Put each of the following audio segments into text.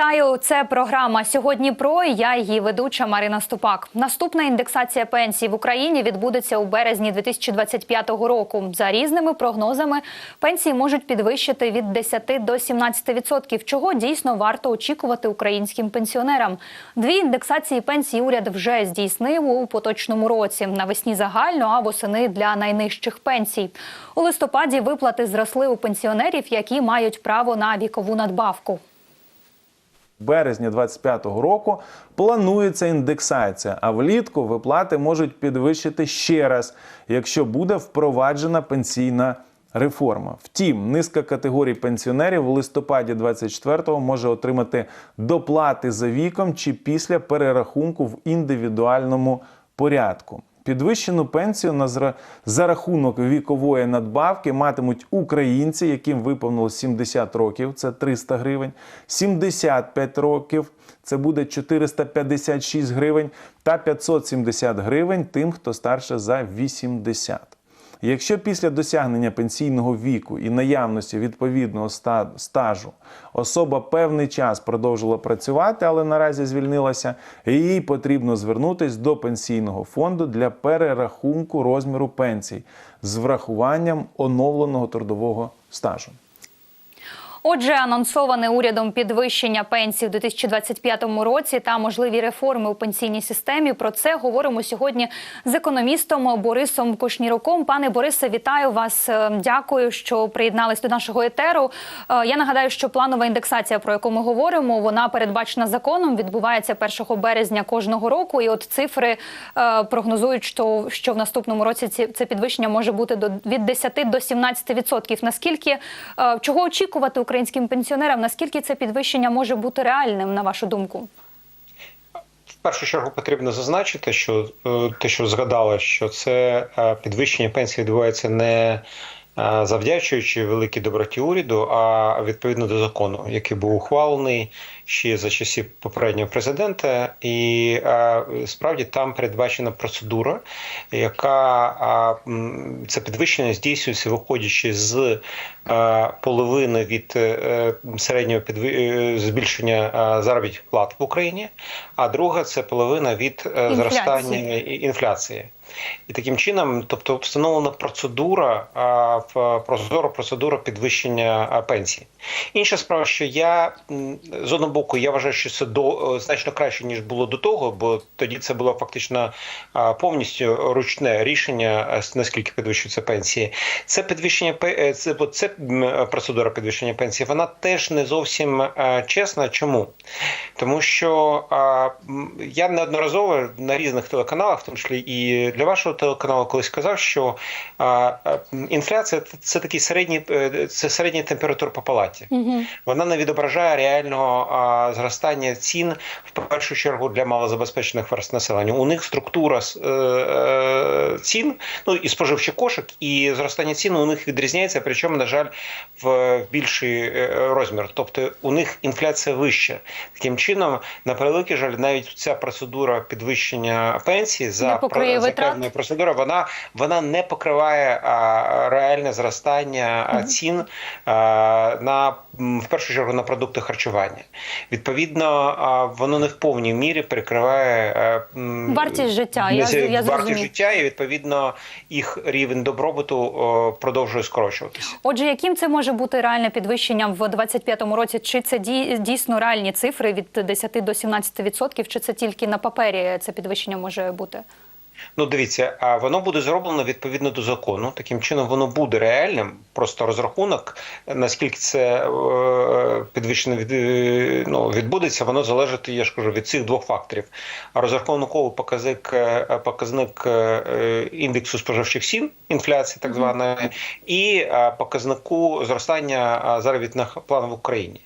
Вітаю, це програма сьогодні. Про я її ведуча Марина Ступак. Наступна індексація пенсій в Україні відбудеться у березні 2025 року. За різними прогнозами пенсії можуть підвищити від 10 до 17%, чого дійсно варто очікувати українським пенсіонерам. Дві індексації пенсій уряд вже здійснив у поточному році. Навесні загально, а восени для найнижчих пенсій. У листопаді виплати зросли у пенсіонерів, які мають право на вікову надбавку березня 2025 року планується індексація, а влітку виплати можуть підвищити ще раз, якщо буде впроваджена пенсійна реформа. Втім, низка категорій пенсіонерів в листопаді 24-го може отримати доплати за віком чи після перерахунку в індивідуальному порядку. Підвищену пенсію на зра... за рахунок вікової надбавки матимуть українці, яким виповнилось 70 років, це 300 гривень, 75 років, це буде 456 гривень, та 570 гривень тим, хто старше за 80. Якщо після досягнення пенсійного віку і наявності відповідного стажу особа певний час продовжила працювати, але наразі звільнилася, їй потрібно звернутися до пенсійного фонду для перерахунку розміру пенсій з врахуванням оновленого трудового стажу. Отже, анонсоване урядом підвищення пенсій у 2025 році та можливі реформи у пенсійній системі. Про це говоримо сьогодні з економістом Борисом Кушніруком. Пане Борисе, вітаю вас. Е, дякую, що приєднались до нашого етеру. Е, я нагадаю, що планова індексація, про яку ми говоримо, вона передбачена законом. Відбувається 1 березня кожного року. І от цифри е, прогнозують, що що в наступному році це підвищення може бути до від 10 до 17%. Наскільки чого очікувати? Українським пенсіонерам. Наскільки це підвищення може бути реальним, на вашу думку? В першу чергу потрібно зазначити, що е, те, що згадала, що це е, підвищення пенсії відбувається не завдячуючи великій доброті уряду, а відповідно до закону, який був ухвалений ще за часів попереднього президента, і е, справді там передбачена процедура, яка це підвищення здійснюється, виходячи з е, половини від середнього збільшення заробітних плат в Україні, а друга це половина від зростання інфляції. І таким чином, тобто, встановлена процедура прозора процедура підвищення пенсії. Інша справа, що я з одного боку я вважаю, що це до значно краще ніж було до того, бо тоді це було фактично повністю ручне рішення, наскільки підвищуються пенсії. Це підвищення е, це, це процедура підвищення пенсії. Вона теж не зовсім чесна. Чому? Тому що я неодноразово на різних телеканалах, в тому числі і для вашого телеканалу, колись сказав, що інфляція це такий середній е, це середня температура по палаті. Угу. Вона не відображає реального зростання цін в першу чергу для малозабезпечених верст населення. У них структура е, е, цін, ну і споживчий кошик, і зростання цін у них відрізняється, причому, на жаль, в більший розмір. Тобто у них інфляція вища. Таким чином, на превеликий жаль, навіть ця процедура підвищення пенсії за певною процедурою, вона вона не покриває а, реальне зростання угу. цін а, на в першу чергу на продукти харчування. Відповідно, а, воно не в повній мірі перекриває а, вартість життя. Я, я вартість життя і відповідно їх рівень добробуту о, продовжує скорочуватися. Отже, яким це може бути реальне підвищення в 2025 році? Чи це дійсно реальні цифри від 10 до 17%, чи це тільки на папері це підвищення може бути? Ну, дивіться, а воно буде зроблено відповідно до закону. Таким чином, воно буде реальним. Просто розрахунок, наскільки це е, підвищено від, е, ну, відбудеться, воно залежить, я ж кажу, від цих двох факторів. Розрахунковий показник е, показник індексу споживчих цін, інфляції, так званої, і показнику зростання заробітних планів в Україні.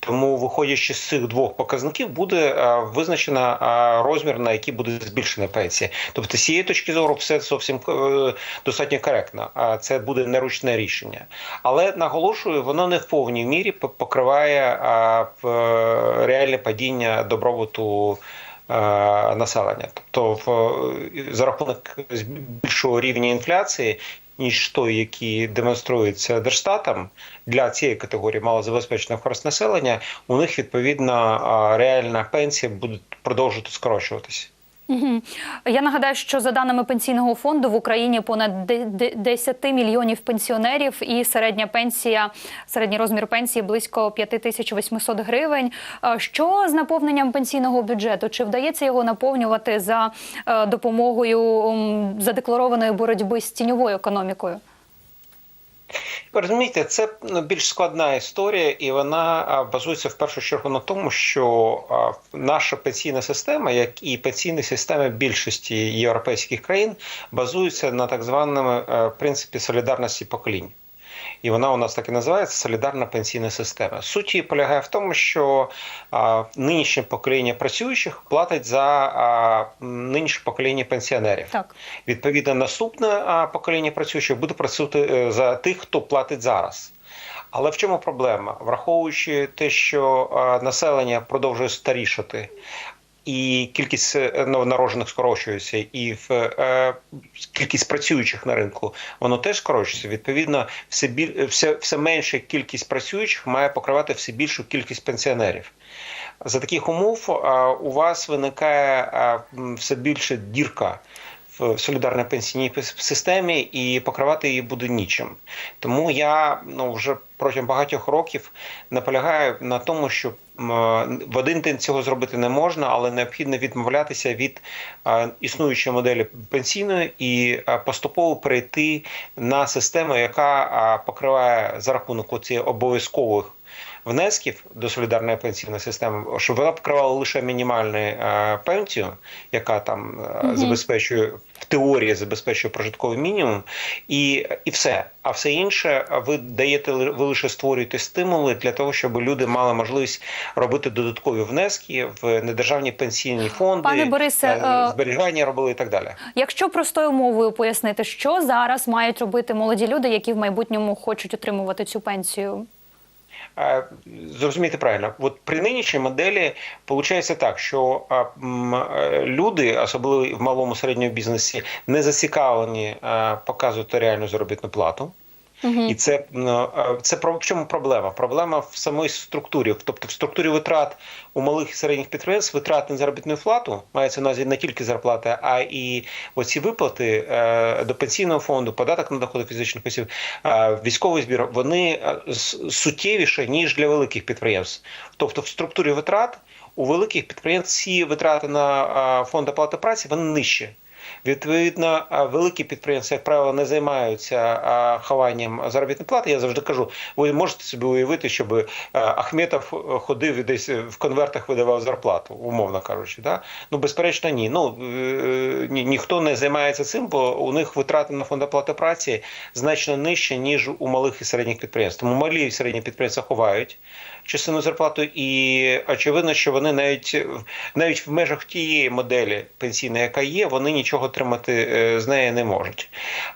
Тому, виходячи з цих двох показників, буде визначена розмір, на який буде збільшена пенсія. Тобто, з цієї точки зору, все зовсім е, достатньо коректно. А це буде неручне рішення. Але наголошую, воно не в повній мірі покриває реальне падіння добробуту. Населення, тобто в за рахунок більшого рівня інфляції ніж той, який демонструється Держстатом для цієї категорії малозабезпеченого користь населення, у них відповідно реальна пенсія буде продовжувати скорочуватися. Я нагадаю, що за даними пенсійного фонду в Україні понад де- де- 10 мільйонів пенсіонерів, і середня пенсія, середній розмір пенсії близько 5800 гривень. Е, Що з наповненням пенсійного бюджету? Чи вдається його наповнювати за е, допомогою задекларованої боротьби з тіньовою економікою? Розумієте, це ну, більш складна історія, і вона базується в першу чергу на тому, що наша пенсійна система, як і пенсійні системи більшості європейських країн, базуються на так званому е, принципі солідарності поколінь. І вона у нас так і називається солідарна пенсійна система. Суть її полягає в тому, що а, нинішнє покоління працюючих платить за а, нинішнє покоління пенсіонерів. Так. Відповідно, наступне а, покоління працюючих буде працювати е, за тих, хто платить зараз. Але в чому проблема? Враховуючи те, що населення продовжує старішати. І кількість е, новонароджених скорочується, і в е, кількість працюючих на ринку воно теж скорочується. Відповідно, все біль, все, все менша кількість працюючих має покривати все більшу кількість пенсіонерів. За таких умов у вас виникає все більше дірка в солідарній пенсійній системі, і покривати її буде нічим. Тому я ну вже протягом багатьох років наполягаю на тому, що в один день цього зробити не можна, але необхідно відмовлятися від існуючої моделі пенсійної і поступово перейти на систему, яка покриває за рахунок оці обов'язкових внесків до солідарної пенсійної системи, щоб вона покривала лише мінімальну е, пенсію, яка там е, забезпечує в теорії забезпечує прожитковий мінімум, і, і все. А все інше ви даєте ви лише створюєте стимули для того, щоб люди мали можливість робити додаткові внески в недержавні пенсійні фонди, Пане Борисе, е, е, зберігання робили і так далі. Якщо простою мовою пояснити, що зараз мають робити молоді люди, які в майбутньому хочуть отримувати цю пенсію? Зрозумійте правильно, от при нинішній моделі виходить так, що е, люди, особливо в малому середньому бізнесі, не зацікавлені показувати реальну заробітну плату. І це, це в чому проблема? Проблема в самій структурі, тобто в структурі витрат у малих і середніх підприємств витрат на заробітну плату мається на увазі не тільки зарплата, а і оці виплати е, до пенсійного фонду, податок на доходи фізичних осіб, е, військовий збір, вони е, суттєвіше ніж для великих підприємств. Тобто, в структурі витрат у великих підприємств ці витрати на фонд оплати праці вони нижчі. Відповідно, великі підприємства, як правило, не займаються хованням заробітної плати. Я завжди кажу, ви можете собі уявити, щоб е, Ахметов ходив і десь в конвертах видавав зарплату, умовно кажучи. Да? Ну, безперечно, ні. Ну, е, ні. Ніхто не займається цим, бо у них витрати на фонд оплати праці значно нижче, ніж у малих і середніх підприємств. Тому малі і середні підприємства ховають частину зарплати, і очевидно, що вони навіть навіть в межах тієї моделі пенсійної, яка є, вони нічого отримати е, з неї не можуть.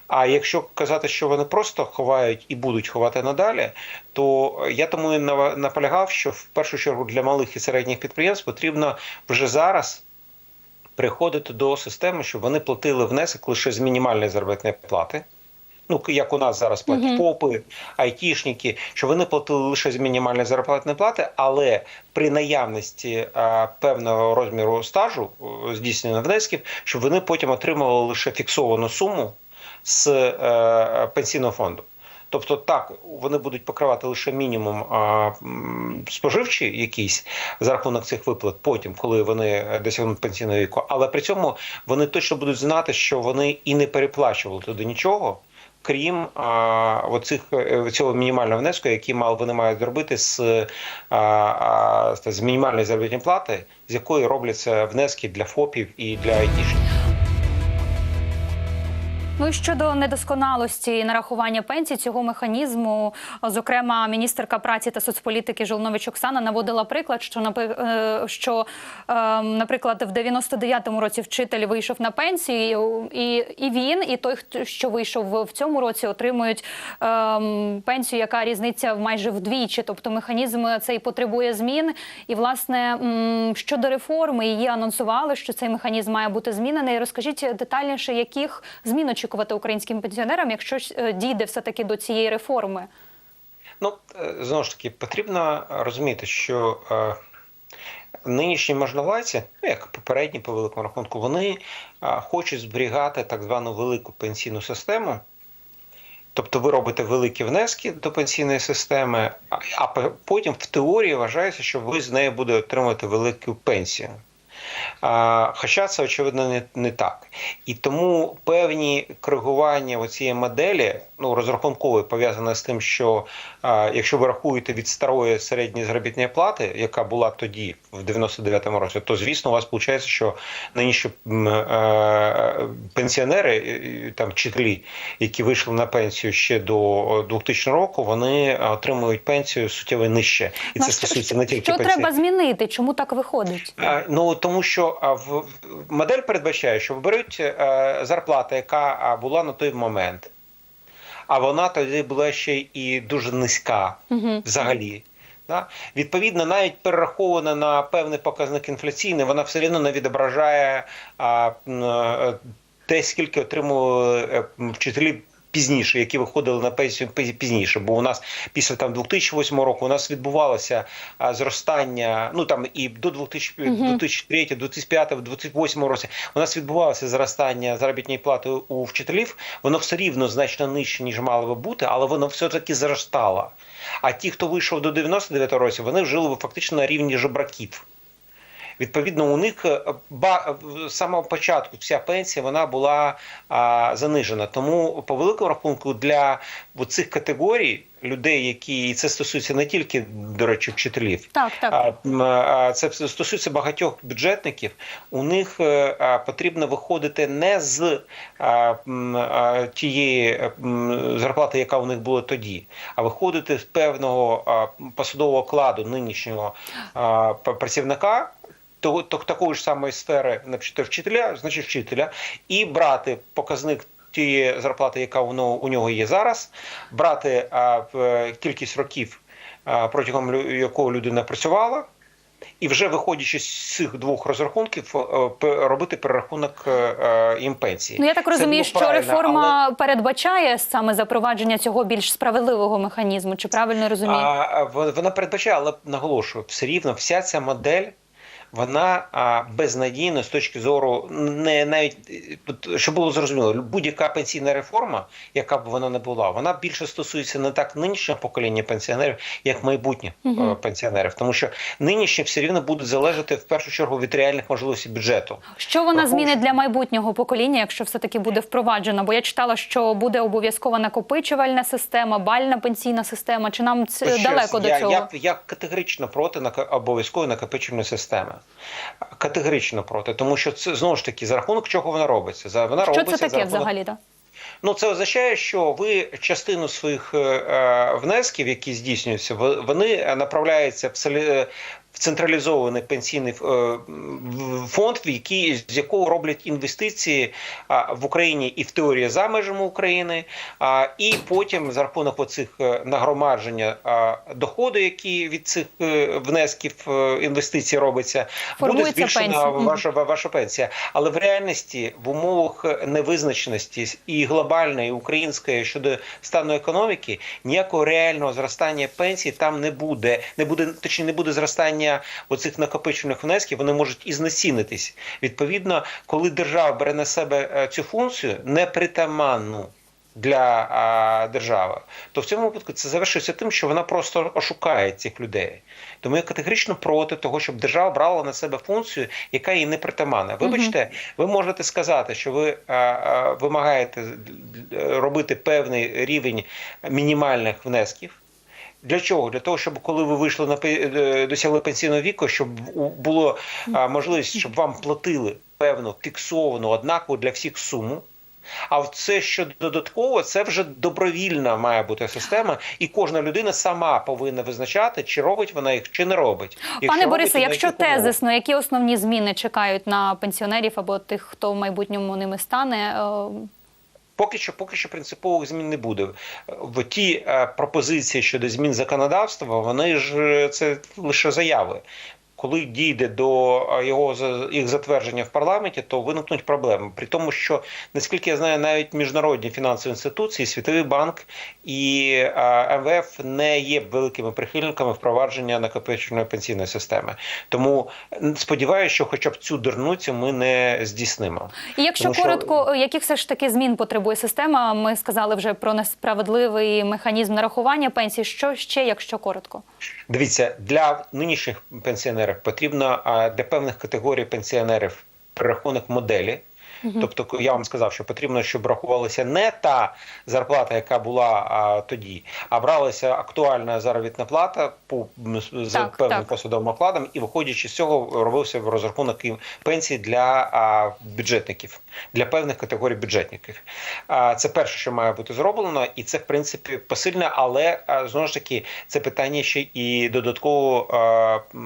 А якщо казати, що вони просто ховають і будуть ховати надалі, то я тому і наполягав, що в першу чергу для малих і середніх підприємств потрібно вже зараз. Приходити до системи, щоб вони платили внесок лише з мінімальної заробітної плати. Ну, як у нас зараз платять Мгм. ФОПи, айтішники, що вони платили лише з мінімальної заробітної плати, але при наявності а, певного розміру стажу здійснення внесків, щоб вони потім отримували лише фіксовану суму з е, пенсійного фонду. Тобто так, вони будуть покривати лише мінімум а, м, споживчий якийсь за рахунок цих виплат, потім, коли вони досягнуть пенсійного віку, але при цьому вони точно будуть знати, що вони і не переплачували туди нічого. Крім а, оцих е, цього мінімального внеску, який мав вони мають зробити з, а, а, з мінімальної заробітної плати, з якої робляться внески для ФОПів і для айтішників. Ну і щодо недосконалості нарахування пенсій цього механізму, зокрема, міністерка праці та соцполітики Жолнович Оксана наводила приклад, що е, що, е, наприклад, в 99-му році вчитель вийшов на пенсію, і, і він, і той, що вийшов в- цьому році, отримують е, пенсію, яка різниця майже вдвічі. Тобто механізм цей потребує змін. І власне щодо реформи її анонсували, що цей механізм має бути змінений. Розкажіть детальніше, яких змін очікуєте очікувати українським пенсіонерам, якщо е, дійде все таки до цієї реформи? Ну е, знову ж таки, потрібно розуміти, що е, нинішні можновладці, ну як попередні по великому рахунку, вони хочуть зберігати так звану велику пенсійну систему. Тобто ви робите великі внески до пенсійної системи, а- потім в теорії вважається, що ви з неї будете отримувати велику пенсію. Хоча це очевидно не, не так. І тому певні коригування цієї моделі, ну розрахункової, пов'язані з тим, що якщо ви рахуєте від старої середньої заробітної плати, яка була тоді, в 99-му році, то звісно, у вас виходить, що нинішні е, пенсіонери, і- і там вчителі, які вийшли на пенсію ще до 2000 року, вони отримують пенсію суттєво нижче. І Ну, це стосується не тільки що треба змінити? Чому так виходить? Ну тому що в модель передбачає, що беруть е, зарплата, яка була на той момент, а вона тоді була ще і дуже низька взагалі. Да? Відповідно, навіть перерахована на певний показник інфляційний, вона все одно не відображає а, е, те, скільки отримували е, вчителі. Пізніше, які виходили на пенсію пізніше, бо у нас після там 2008 року у нас відбувалося а, зростання. Ну там і до 2000, 2003, 2005, 2008 році у нас відбувалося зростання заробітної плати у вчителів. Воно все рівно значно нижче ніж мало би бути, але воно все таки зростало. А ті, хто вийшов до 99 році, вони жили фактично на рівні жебраків. Відповідно, у них е, з самого початку вся пенсія вона була а, занижена. Тому, по великому рахунку, для цих категорій людей, які і це стосується не тільки, до речі, вчителів, Так, так. а, це стосується багатьох бюджетників. У них е, потрібно виходити не з тієї зарплати, яка у них була тоді, а виходити з певного посадового окладу нинішнього працівника. Того, такої ж самої сфери, наприклад, вчителя, значить вчителя, і брати показник тієї зарплати, яка у нього, у нього є зараз, брати а, в- кількість років, а, протягом якого людина працювала, і вже виходячи з цих двох розрахунків, е, робити перерахунок е, е, їм пенсії. Ну я так розумію, що реформа передбачає саме запровадження цього більш справедливого механізму. Чи правильно розумію? А, вона передбачає, але наголошую, все рівно вся ця модель. Вона безнадійна з точки зору не навіть щоб було зрозуміло, будь-яка пенсійна реформа, яка б вона не була, вона більше стосується не так нинішнього покоління пенсіонерів, як майбутніх е, пенсіонерів, тому що нинішні все рівно будуть залежати в першу чергу від реальних можливостей бюджету. Що вона враховуючи- змінить для майбутнього покоління, якщо все таки буде впроваджена? Бо я читала, що буде обов'язкова накопичувальна система, бальна пенсійна система. Чи нам це далеко раз, до я, цього? Я, я категорично проти обов'язкової накопичувальної системи. Категорично проти, тому що це знову ж таки за рахунок чого вона робиться. За вона Що робиться це за таке рахунок взагалі? то Ну, це означає, що ви частину своїх е, е, внесків, які здійснюються, вони направляються в е, в централізований пенсійний е, фонд, в який з якого роблять інвестиції в Україні і в теорії за межами України, і потім за рахунок оцих е, нагромадження доходу, які від цих е, внесків інвестицій робиться, буде збільшена пенсія. Ваша ваша, ваша пенсія. Але в реальності в умовах невизначеності і глобальної і української щодо стану економіки ніякого реального зростання пенсій там не буде. Не буде точніше, не буде зростання оцих накопичених внесків. Вони можуть і знецінитись. Відповідно, коли держава бере на себе е, цю функцію, непритаманну. Для а, держави, то в цьому випадку це завершується тим, що вона просто ошукає цих людей. Тому я категорично проти того, щоб держава брала на себе функцію, яка їй не притаманна. Вибачте, ви можете сказати, що ви а, а, вимагаєте робити певний рівень мінімальних внесків. Для чого? Для того, щоб коли ви вийшли на е, досягли пенсійного віку, щоб було можливість, щоб вам платили певну фіксовану однакову для всіх суму. А це що додатково, це вже добровільна має бути система, і кожна людина сама повинна визначати, чи робить вона їх, чи не робить. Якщо Пане Борисе, якщо тезисно, які основні зміни чекають на пенсіонерів або тих, хто в майбутньому ними стане? Поки що, поки що принципових змін не буде. В ті е, пропозиції щодо змін законодавства, вони ж е, це лише заяви. Коли дійде до е, його їх затвердження в парламенті, то виникнуть проблеми. При тому, що наскільки я знаю, навіть міжнародні фінансові інституції, Світовий банк і е, МВФ не є великими прихильниками впровадження накопичувальної пенсійної системи. Тому сподіваюся, що хоча б цю дурницю ми не здійснимо. І якщо Тому що- коротко, яких все ж таки змін потребує система? Ми сказали вже про несправедливий механізм нарахування пенсій. Що ще, якщо коротко? Дивіться, для нинішніх пенсіонерів потрібно для певних категорій пенсіонерів перерахунок моделі. Тобто, я вам сказав, що потрібно, щоб рахувалася не та зарплата, яка була а, тоді, а бралася актуальна заробітна плата по з Так, певним так. посадовим окладом, і виходячи з цього, робився в розрахунок і пенсій для а, бюджетників, для певних категорій бюджетників. А, це перше, що має бути зроблено, і це в принципі посильне, але а, знову ж таки це питання ще і додаткового а,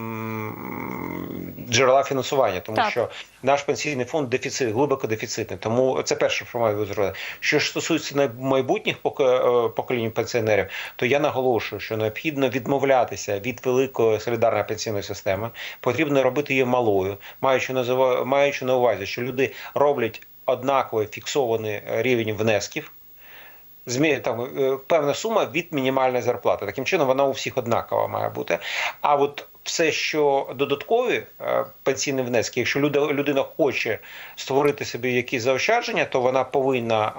джерела фінансування, тому Так. що наш пенсійний фонд дефіцит, глибоко дефіцитний. Тому це перше, що має бути зробити. Що ж стосується майбутніх е, поколінь пенсіонерів, то я наголошую, що необхідно відмовлятися від великої солідарної пенсійної системи. Потрібно робити її малою, маючи назива- маючи на увазі, що люди роблять однаковий фіксований рівень внесків. Змі там е, певна сума від мінімальної зарплати. Таким чином вона у всіх однакова має бути. А от все, що додаткові е, пенсійні внески, якщо людина хоче створити собі якісь заощадження, то вона повинна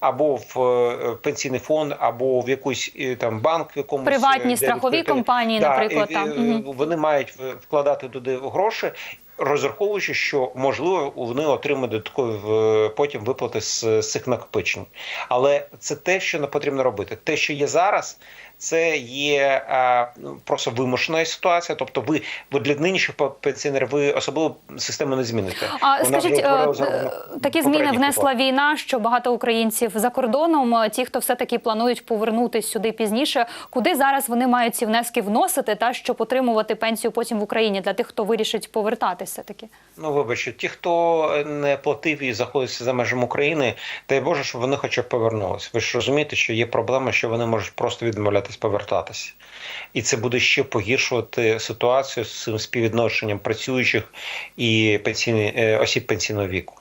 або в е, пенсійний фонд, або в якийсь е, там банк, в якомусь Приватні страхові компанії, наприклад, там. Вони мають вкладати туди гроші. Розраховуючи, що можливо вони отримають додаткові потім виплати з цих накопичень, але це те, що не потрібно робити. Те, що є зараз, це є а, ну, просто вимушена ситуація. Тобто, ви, ви для нинішніх пенсіонерів ви особливо систему не зміните. А Вона скажіть, вже е, е, такі зміни внесла випадках. війна, що багато українців за кордоном, е, ті, хто все таки планують повернутись сюди пізніше, куди зараз вони мають ці внески вносити, та щоб отримувати пенсію потім в Україні для тих, хто вирішить повертатися таки. Ну, вибачте, ті, хто не платив і знаходиться за межами України, дай Боже, щоб вони хоча б повернулися. Ви ж розумієте, що є проблема, що вони можуть просто відмовлятись повертатися. І це буде ще погіршувати ситуацію з цим співвідношенням працюючих і пенсійні, е, осіб пенсійного віку.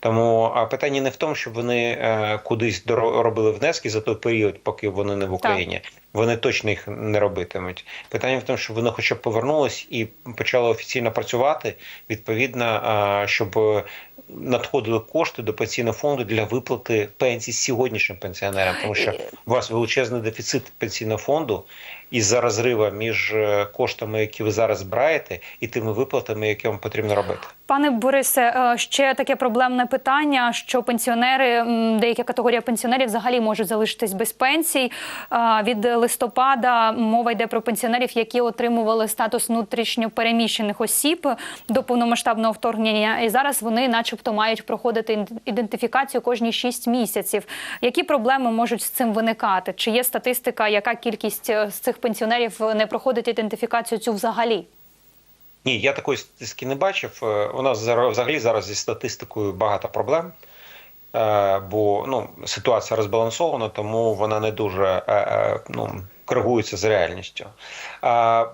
Тому а, питання не в тому, щоб вони е, кудись робили внески за той період, поки вони не в Україні. Вони точно їх не робитимуть. Питання в тому, щоб вони хоча б повернулись і почало офіційно працювати, відповідно, щоб надходили кошти до пенсійного фонду для виплати пенсій сьогоднішнім пенсіонерам, тому що у вас величезний дефіцит пенсійного фонду із-за розриву між е, коштами, які ви зараз збираєте, і тими виплатами, які вам потрібно робити. Пане Борисе, е, ще таке проблемне питання, що пенсіонери, м, деяка категорія пенсіонерів взагалі можуть залишитись без пенсій. Е, Від листопада мова йде про пенсіонерів, які отримували статус внутрішньо переміщених осіб до повномасштабного вторгнення. І зараз вони, начебто, мають проходити ідентифікацію кожні 6 місяців. Які проблеми можуть з цим виникати? Чи є статистика, яка кількість е, з цих пенсіонерів не проходить ідентифікацію цю взагалі? Ні, я такої статистики не бачив. Е, У нас взагалі зараз зі статистикою багато проблем, Е, бо ну, ситуація розбалансована, тому вона не дуже е, е, ну, коригується з реальністю.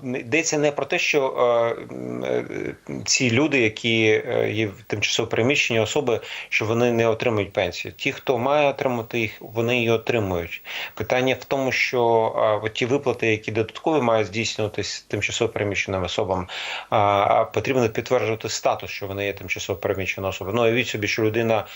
Йдеться не про те, що е, е, ці люди, які е, є в тимчасово переміщені особи, що вони не отримують пенсію. Ті, хто має отримати їх, вони її отримують. Питання в тому, що ті виплати, які додаткові мають здійснюватись тимчасово переміщеним особам, потрібно підтверджувати статус, що вони є тимчасово переміщена особа. Ну, уявіть собі, що людина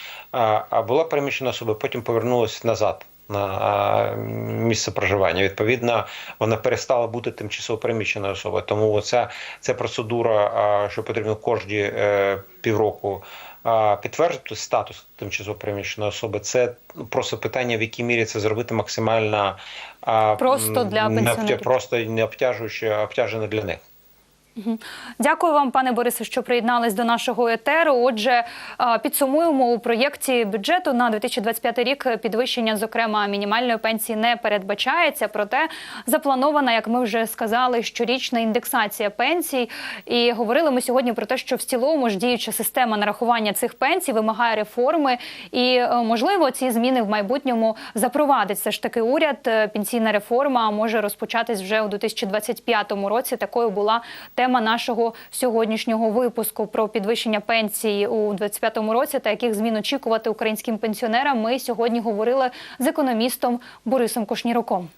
була переміщена особа, потім повернулася назад. На місце проживання відповідно вона перестала бути тимчасово переміщеною особою. Тому оця ця процедура, що потрібно кожні е, півроку а, підтверджувати статус тимчасово переміщеної особи. Це просто питання, в якій мірі це зробити максимально Просто для не просто не обтяжуючи, обтяжено для них. Дякую вам, пане Борисе, що приєднались до нашого етеру. Отже, е, підсумуємо у проєкті бюджету на 2025 рік підвищення, зокрема мінімальної пенсії, не передбачається. Проте запланована, як ми вже сказали, щорічна індексація пенсій. І говорили ми сьогодні про те, що в цілому ж діюча система нарахування цих пенсій вимагає реформи, і е, можливо ці зміни в майбутньому запровадить все ж таки уряд. Е, Пенсійна реформа може розпочатись вже у 2025 році. Такою була тема тема нашого сьогоднішнього випуску про підвищення пенсії у 2025 році та яких змін очікувати українським пенсіонерам. Ми сьогодні говорили з економістом Борисом Кошніруком.